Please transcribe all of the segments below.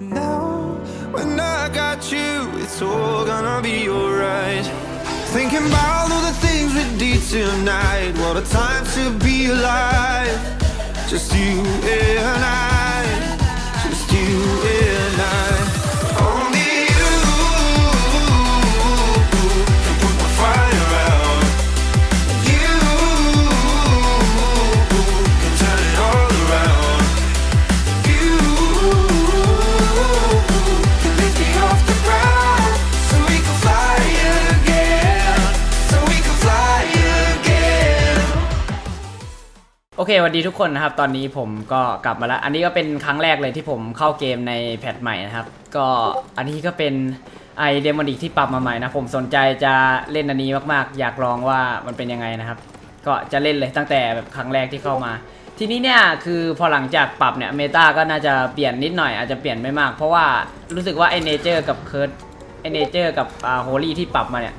Now, when I got you, it's all gonna be alright. Thinking about all the things we did tonight. What a time to be alive. Just you and I. เคสวัสดีทุกคนนะครับ ตอนนี้ผมก็กลับมาแล้ว อันนี้ก็เป็นครั้งแรกเลยที่ผมเข้าเกมในแพทใหม่นะครับ ก็อันนี้ก็เป็นไอเดมอนิกที่ปรับมาใหม่นะ ผมสนใจจะเล่นอันนี้มากๆ อยากลองว่ามันเป็นยังไงนะครับ ก็จะเล่นเลยตั้งแต่แบบครั้งแรกที่เข้ามา ทีนี้เนี่ยคือพอหลังจากปรับเนี่ยเมตาก็น่าจะเปลี่ยนนิดหน่อยอาจจะเปลี่ยนไม่มาก เพราะว่ารู้สึกว่าไอเนเจอร์กับเคิร์ดไอเนเจอร์กับอ่าโฮลี่ที่ปรับมาเนี่ย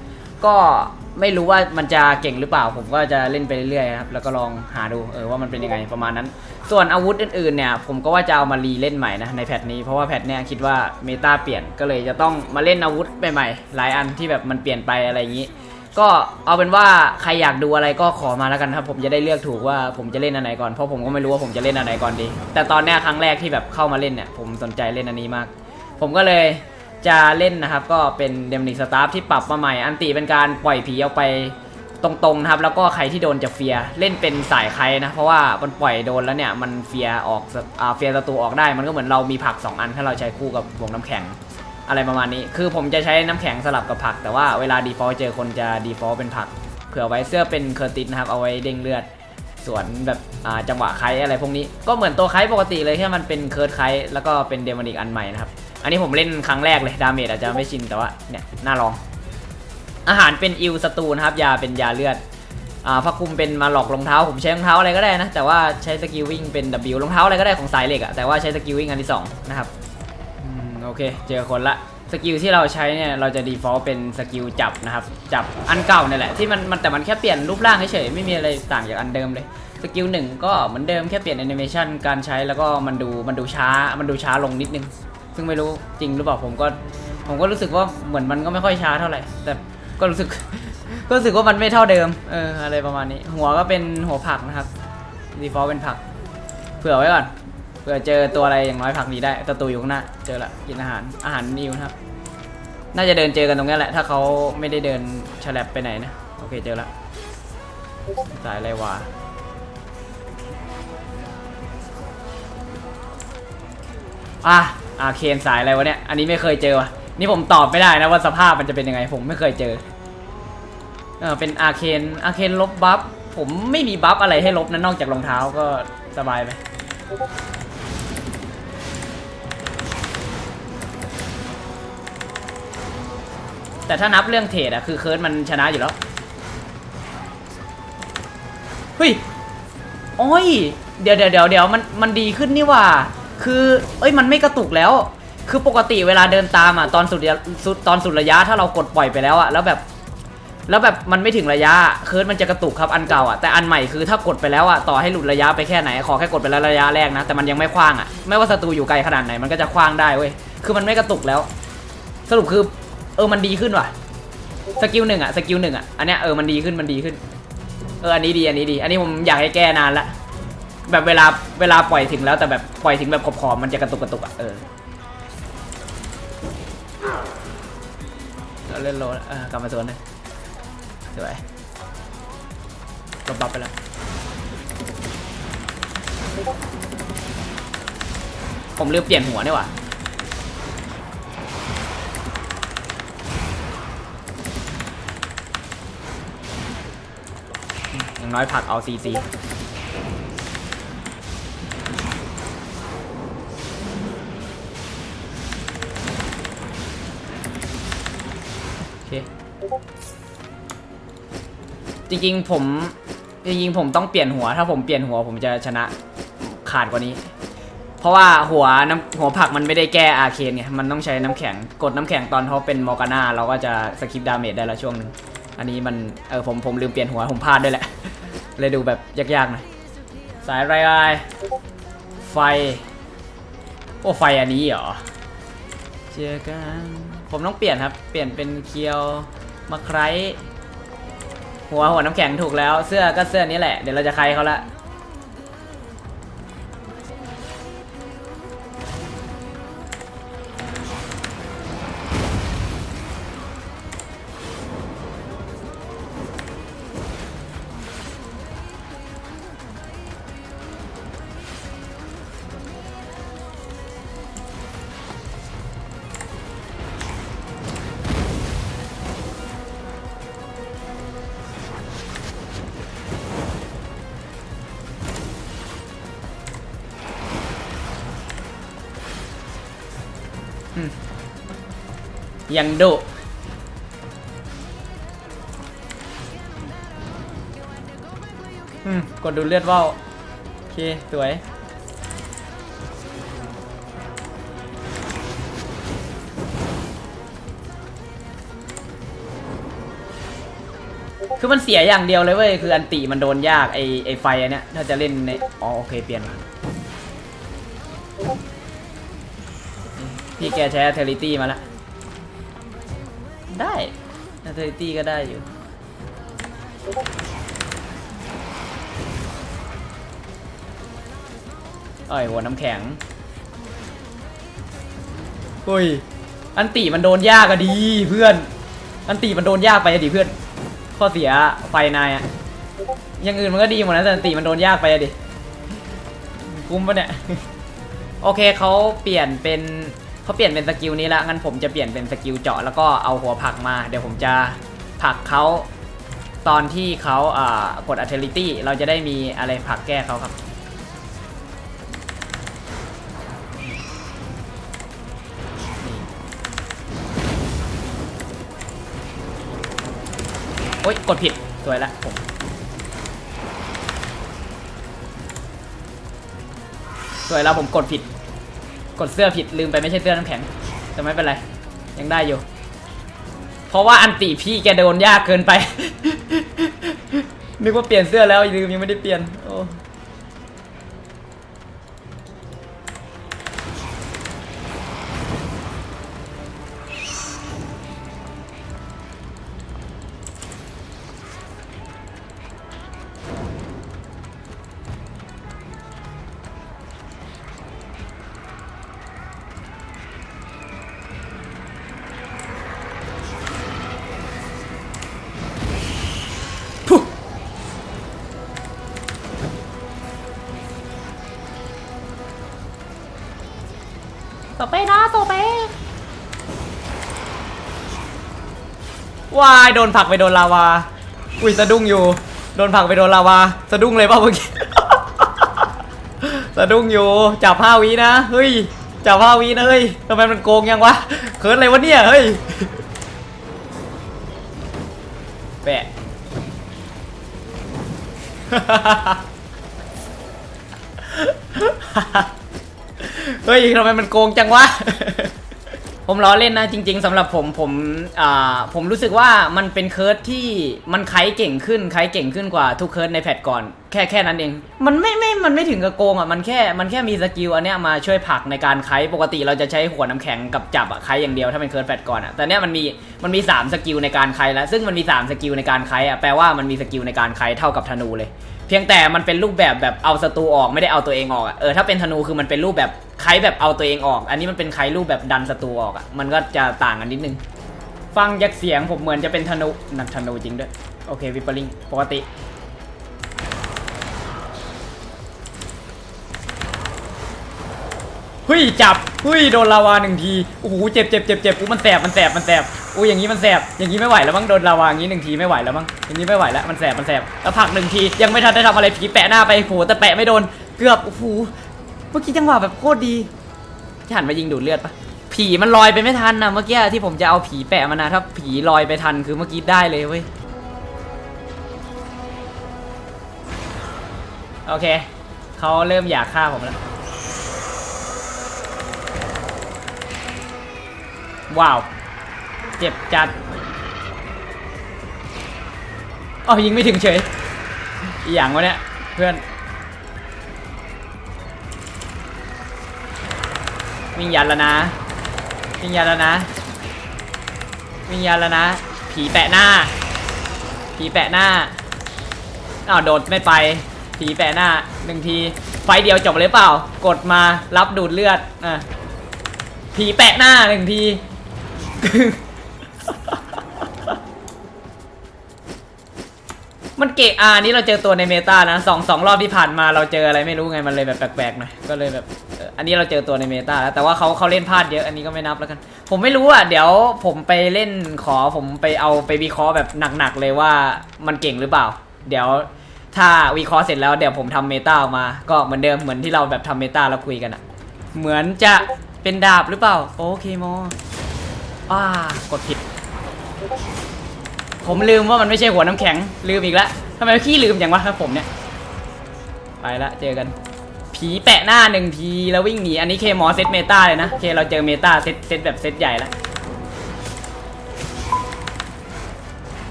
ก็ไม่รู้ว่ามันจะเก่งหรือเปล่า ผมก็จะเล่นไปเรื่อยๆครับแล้วก็ลองหาดูเออว่ามันเป็นยังไงประมาณนั้น ส่วนอาวุธอื่นๆเนี่ย ผมก็ว่าจะเอามารีเล่นใหม่นะในแพทนี้เพราะว่าแพทเนี่ยคิดว่าเมตาเปลี่ยนก็เลยจะต้องมาเล่นอาวุธใหม่ๆหลายอันที่แบบมันเปลี่ยนไปอะไรอย่างนี้ ก็เอาเป็นว่าใครอยากดูอะไรก็ขอมาแล้วกันครับ ผมจะได้เลือกถูกว่าผมจะเล่นอันไหนก่อนเพราะผมก็ไม่รู้ว่าผมจะเล่นอันไหนก่อนดี แต่ตอนเนี้ยครั้งแรกที่แบบเข้ามาเล่นเนี่ยผมสนใจเล่นอันนี้มาก ผมก็เลย จะเล่นนะครับ ก็เป็นเดมนิกสตาฟที่ปรับมาใหม่ อันติเป็นการปล่อยผีออกไปตรงๆนะครับ แล้วก็ใครที่โดนจะเฟียเล่นเป็นสายใครนะ เพราะว่ามันปล่อยโดนแล้วเนี่ย มันเฟียออกอ่าเฟียศัตรูออกได้ มันก็เหมือนเรามีผัก 2 อัน ถ้าเราใช้คู่กับวงน้ำแข็งอะไรประมาณนี้ คือผมจะใช้น้ำแข็งสลับกับผัก แต่ว่าเวลา default เจอคนจะ default เป็นผัก เผื่อไว้เสื้อเป็นเคอร์ติสนะครับ เอาไว้เด้งเลือด ส่วนแบบจังหวะไคอะไรพวกนี้ ก็เหมือนตัวไคปกติเลยแค่มันเป็นเคิร์ดไคแล้วก็เป็นเดมอนิกอันใหม่นะครับ อันนี้ผมเล่นครั้งแรกเลยดาเมจอาจจะไม่ชินแต่ว่าเนี่ยน่าลอง อาหารเป็นอิลสตูนะครับ ยาเป็นยาเลือดอ่าพักคุมเป็นมาหลอกรองเท้า ผมใช้รองเท้าอะไรก็ได้นะ แต่ว่าใช้สกิลวิ่งเป็น W รองเท้าอะไรก็ได้ของสายเหล็กอะแต่ว่าใช้สกิลวิ่งอันที่สองนะครับอืมโอเค เจอคนละสกิลที่เราใช้เนี่ยเราจะ default เป็นสกิลจับนะครับ จับอันเก่าเนี่ยแหละที่มันมันแต่มันแค่เปลี่ยนรูปร่างเฉยๆไม่มีอะไรต่างจากอันเดิมเลยสกิลหนึ่งก็เหมือนเดิมแค่เปลี่ยนแอนิเมชันการใช้แล้วก็มันดูมันดูช้ามันดูช้าลงนิดนึง ซึ่งไม่รู้จริงหรือเปล่าผมก็ ผมก็รู้สึกว่าเหมือนมันก็ไม่ค่อยช้าเท่าไหร่ แต่ก็รู้สึก ก็รู้สึกว่ามันไม่เท่าเดิมเอออะไรประมาณนี้ หัวก็เป็นหัวผักนะครับ default เป็นผัก เผื่อไว้ก่อนเผื่อเจอตัวอะไรอย่างน้อยผักหนี้ได้ศัตรูอยู่ข้างหน้าเจอละกินอาหารอาหารนิวนะครับ น่าจะเดินเจอกันตรงนี้แหละ ถ้าเขาไม่ได้เดินฉลับไปไหนนะโอเคเจอละสายไรวะอะ อาเคนสายอะไรวะเนี่ย อันนี้ไม่เคยเจอวะนี่ผมตอบไม่ได้นะว่าสภาพมันจะเป็นยังไง ผมไม่เคยเจอเออเป็นอาเคนอาเคนลบบัฟ ผมไม่มีบัฟอะไรให้ลบนะนอกจากรองเท้าก็สบายไปแต่ถ้านับเรื่องเทรดอะคือเคิร์ดมันชนะอยู่แล้ว เฮ้ย โอ้ย เดี๋ยวเดี๋ยวเดี๋ยวเดี๋ยวมันมันดีขึ้นนี่ว่า คือเอ้ยมันไม่กระตุกแล้ว คือปกติเวลาเดินตามอะตอนสุดระยะสุดตอนสุดระยะถ้าเรากดปล่อยไปแล้วอะแล้วแบบแล้วแบบมันไม่ถึงระยะเคิร์ดมันจะกระตุกครับอันเก่าอะแต่อันใหม่คือถ้ากดไปแล้วอะต่อให้หลุดระยะไปแค่ไหนขอแค่กดไปแล้วระยะแรกนะแต่มันยังไม่คว้างอะไม่ว่าศัตรูอยู่ไกลขนาดไหนมันก็จะคว้างได้เว้ยคือมันไม่กระตุกแล้ว สรุปคือเออมันดีขึ้นว่ะสกิลหนึ่งอะสกิลหนึ่งอะอันเนี้ยเออมันดีขึ้นมันดีขึ้นเอออันนี้ดีอันนี้ดี อันนี้ผมอยากให้แก้นานละ แบบเวลาเวลาปล่อยถึงแล้วแต่แบบปล่อยถึงแบบขอบๆมันจะกระตุกกระตุกอะเออเราเล่นโลเออกลับมาโซนเลยสวยลบบัฟไปแล้วผมลืมเปลี่ยนหัวนี่หว่าอย่างน้อยผักเอาซีซี จริงๆผมจริงๆผมต้องเปลี่ยนหัว ถ้าผมเปลี่ยนหัวผมจะชนะขาดกว่านี้ เพราะว่าหัวน้ำหัวผักมันไม่ได้แก้อาเคนไงมันต้องใช้น้ำแข็งกดน้ำแข็งตอนเขาเป็นมอร์กาน่าเราก็จะสกิปดาเมจได้ละช่วงหนึงอันนี้มันเออผมผมลืมเปลี่ยนหัวผมพลาดด้วยแหละ เลยดูแบบยากๆหน่อยสายไรไอไฟ โอ้ไฟอันนี้เหรอเจอกันผมต้องเปลี่ยนครับ เปลี่ยนเป็นเคียวมะไคร้ หัวหัวน้ำแข็งถูกแล้ว เสื้อก็เสื้อนี้แหละ เดี๋ยวเราจะใครเขาละ ยังดุอืมกดดูเลือดว่าวโอเค สวย คือมันเสียอย่างเดียวเลยเว้ย คืออันติมันโดนยาก ไอไอไฟอันเนี้ย ถ้าจะเล่นใน อ๋อ โอเค เปลี่ยนมาพี่แกใช้ a t เ i ลิตี้มาแล้ว ได้ a t เ i ลิตี้ก็ได้อยู่ เอ้ยหัวน้ำแข็งเฮ้ย อันติมันโดนยากอะดีเพื่อน อันติมันโดนยากไปอะดิเพื่อน ข้อเสียไฟนายอะอย่างอื่นมันก็ดีหมดนะแต่อันติมันโดนยากไปอะดิ คุ้มปะเนี่ย โอเคเขาเปลี่ยนเป็น เขาเปลี่ยนเป็นสกิลนี้แล้วงั้นผมจะเปลี่ยนเป็นสกิลเจาะแล้วก็เอาหัวผักมา เดี๋ยวผมจะผักเขาตอนที่เขาอ่ากด a t เ i ลิตี้เราจะได้มีอะไรผักแก้เขาครับ โอ๊ย กดผิด สวยละผมสวยแล้วผมกดผิด กดเสื้อผิดลืมไปไม่ใช่เสื้อน้ำแข็ง แต่ไม่เป็นไร ยังได้อยู่ เพราะว่าอันตีพี่แกโดนยากเกินไป นึกว่าเปลี่ยนเสื้อแล้วลืมยังไม่ได้เปลี่ยนโอ้ ต่อไปนะต่อไปวายโดนผักไปโดนลาวา อุ้ยสะดุ้งอยู่ โดนผักไปโดนลาวาสะดุ้งเลยเปล่าเมื่อกี้ สะดุ้งอยู่ จับห้าวินะ เฮ้ย จับห้าวินะเฮ้ยทำไมมันโกงยังวะเขินอะไรวะเนี่ย เฮ้ย แปะ เฮ้ยทำไมมันโกงจังวะ ผมล้อเล่นนะจริง ๆสำหรับผมผมอ่าผมรู้สึกว่ามันเป็นเคิร์ดที่มันไคเก่งขึ้นไคเก่งขึ้นกว่าทุกเคิร์ดในแพทก่อน แค่แค่นั้นเอง มันไม่ไม่มันไม่ถึงกับโกงอะมันแค่มันแค่มีสกิลอันเนี้ยมาช่วยผลักในการไคปกติเราจะใช้หัวน้ำแข็งกับจับอะไคอย่างเดียวถ้าเป็นเคิร์ดแพทก่อนอะแต่เนี้ยมันมีมันมีสามสกิลในการไคแล้วซึ่งมันมีสามสกิลในการไคอะแปลว่ามันมีสกิลในการไคเท่ากับธนูเลย เพียงแต่มันเป็นรูปแบบแบบเอาศัตรูออกไม่ได้เอาตัวเองออกอะเออถ้าเป็นธนูคือมันเป็นรูปแบบไคแบบเอาตัวเองออก อันนี้มันเป็นไครูปแบบดันศัตรูออกอะมันก็จะต่างกันนิดนึง ฟังจากเสียงผมเหมือนจะเป็นธนูนักธนูจริงด้วย โอเควิปปริงปกติเฮ้ยจับเฮ้ยโดนลาวาหนึ่งที โอ้โหเจ็บเจ็บเจ็บเจ็บอู้มันแสบมันแสบมันแสบ อู้อย่างนี้มันแสบอย่างนี้ไม่ไหวแล้วมั้งโดนลาวาอย่างนี้หนึ่งทีไม่ไหวแล้วมั้งอย่างนี้ไม่ไหวแล้วมันแสบมันแสบแล้วผักหนึ่งทียังไม่ทันได้ทำอะไรผีแปะหน้าไปโหแต่แปะไม่โดนเกือบโอ้โหเมื่อกี้จังหวะแบบโคตรดีที่หันมายิงดูดเลือดปะผีมันลอยไปไม่ทันนะเมื่อกี้ที่ผมจะเอาผีแปะมานะถ้าผีลอยไปทันคือเมื่อกี้ได้เลยเว้ยโอเคเขาเริ่มอยากฆ่าผมแล้วว้าว เจ็บจัดอ๋อยิงไม่ถึงเฉยอหย่างวะเนี่ยเพื่อน วิ่งยันแล้วนะ วิ่งยันแล้วนะ วิ่งยันแล้วนะ ผีแปะหน้า ผีแปะหน้าอ้าวโดดไม่ไป ผีแปะหน้าหนึ่งที ไฟเดียวจบเลยเปล่า กดมารับดูดเลือดอะผีแปะหน้าหนึ่งที มันเกะอานี่เราเจอตัวในเมตานะสองสองรอบที่ผ่านมาเราเจออะไรไม่รู้ไงมันเลยแบบแปลกๆหน่อยก็เลยแบบเอ่ออันนี้เราเจอตัวในเมตาแล้วแต่ว่าเขาเขาเล่นพลาดเยอะอันนี้ก็ไม่นับแล้วกัน ผมไม่รู้อะเดี๋ยวผมไปเล่นขอผมไปเอาไปวิเคราะห์แบบหนักๆเลยว่ามันเก่งหรือเปล่า เดี๋ยวถ้าวิเคราะห์เสร็จแล้วเดี๋ยวผมทำเมตาออกมา ก็เหมือนเดิมเหมือนที่เราแบบทำเมตาแล้วคุยกันอะ เหมือนจะเป็นดาบหรือเปล่า โอเคโมอ่ากดผิด ผมลืมว่ามันไม่ใช่หัวน้ำแข็งลืมอีกแล้วทำไมขี้ลืมอย่างวะครับผมเนี่ย ไปละเจอกัน ผีแปะหน้าหนึ่งทีแล้ววิ่งหนี อันนี้เคมอเซตเมตาเลยนะเคเราเจอเมตาเซตเซตแบบเซตใหญ่แล้ว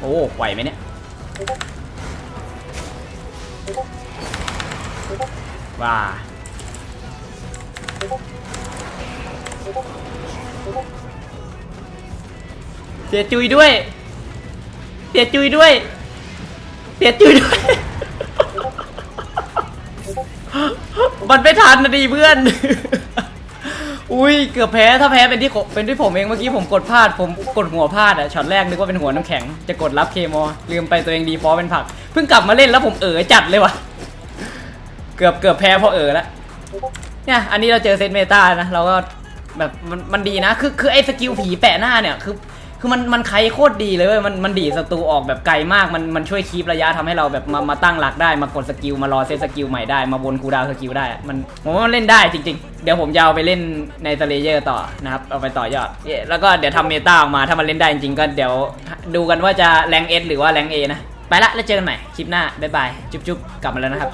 โอ้ไหวไหมเนี่ย ว้า เสียจุยด้วย เสียจุยด้วย เสียจุยด้วย มันไม่ทันนะดิเพื่อน อุ้ยเกือบแพ้ถ้าแพ้เป็นที่ผมเป็นที่ผมเองเมื่อกี้ผมกดพลาดผมกดหัวพลาดอะช็อตแรกนึกว่าเป็นหัวน้ำแข็งจะกดรับเคมอลืมไปตัวเองดีฟอเป็นผัก เพิ่งกลับมาเล่นแล้วผมเอ๋อจัดเลยวะเกือบเกือบแพ้เพราะเอ๋อแล้ว เนี่ยอันนี้เราเจอเซตเมตานะเราก็แบบมันมันดีนะคือคือไอ้สกิลผีแปะหน้าเนี่ยคือคือมันมันไคโคตรดีเลยเว้ยมันมันดีศัตรูออกแบบไกลมากมันมันช่วยคีประยะทำให้เราแบบมามาตั้งหลักได้มากดสกิลมารอเซตสกิลใหม่ได้มาวนคูดาวสกิลได้ มันผมว่ามันเล่นได้จริง ๆ เดี๋ยวผมจะเอาไปเล่นในสเลเยอร์ต่อนะครับเอาไปต่อยอดแล้วก็เดี๋ยวทำเมตาออกมาถ้ามันเล่นได้จริงๆก็เดี๋ยวดูกันว่าจะแรงเอสหรือว่าแรงเอนะไปละแล้วเจอกันใหม่คลิปหน้าบ๊ายบายจุ๊บๆกลับมาแล้วนะครับ